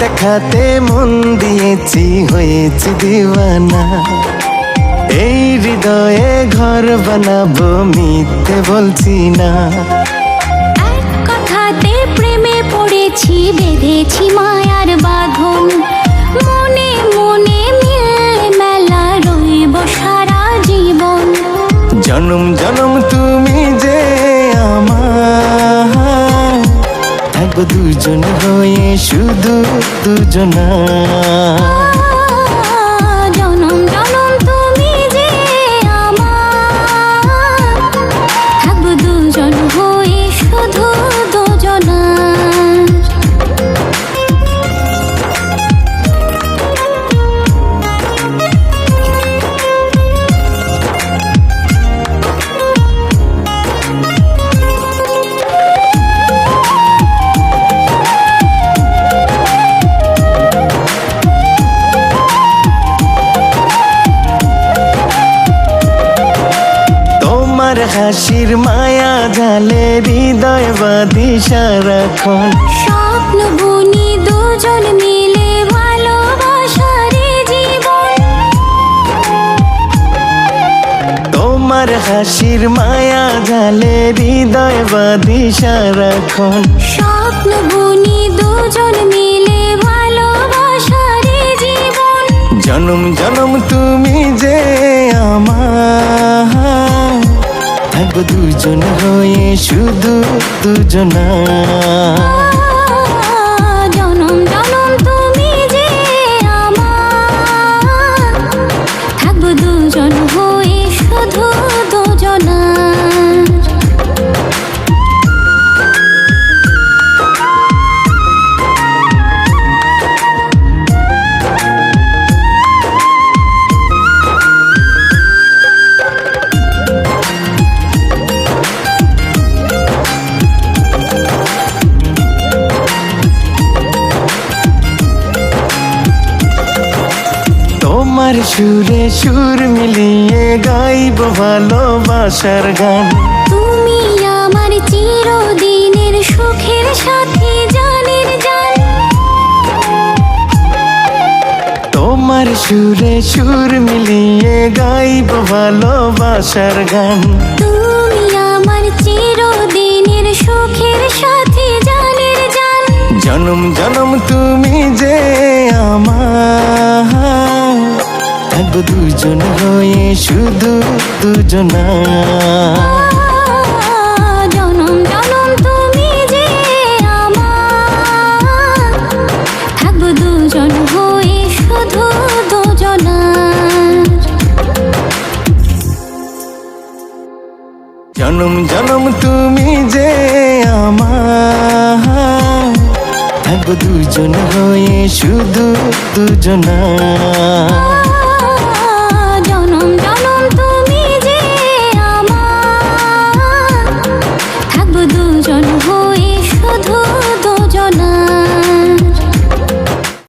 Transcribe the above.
দেখাতে মন দিয়েছি হয়েছি দিওয়ানা। এই হৃদয়ে ঘর বানাবো মিথ্যে বলছি না। এক কথাতে প্রেমে পড়েছি বেঁধেছি মায়ার বাঁধন। মনে মনে মিলে মেলা রইব সারা জীবন। জনম জনম তুমি দুজন হয়ে শুধু দুজনা। হাসির মায়া জালে হৃদয় বাঁধি সারাক্ষণ। স্বপ্ন বুনি দুজন মিলে ভালোবাসার জীবন। তোমার হাসির মায়া জালে হৃদয় বাঁধি সারাক্ষণ। স্বপ্ন বুনি দুজন মিলে ভালোবাসার জীবন। জনম জনম তুমি যে থাকব দুজন হয়ে শুধু দুজনা। সুরে সুর মিলিয়ে গাইব ভালোবাসার গান। তুমি আমার চিরদিনের সুখের সাথে জানের জান। তোমার সুরে সুর মিলিয়ে গাইব ভালোবাসার গান। তুমি আমার চিরদিনের সুখের সাথে জানের জান। জনম জনম তুমি যে আমার। দুজন হয়ে শুধু দুজনা। জনম জনম তুমি যে আমার। থাকব দুজন হয়ে শুধু জনম জনম তুমি যে আমার। থাকব দুজন হয়ে শুধু দুজনা।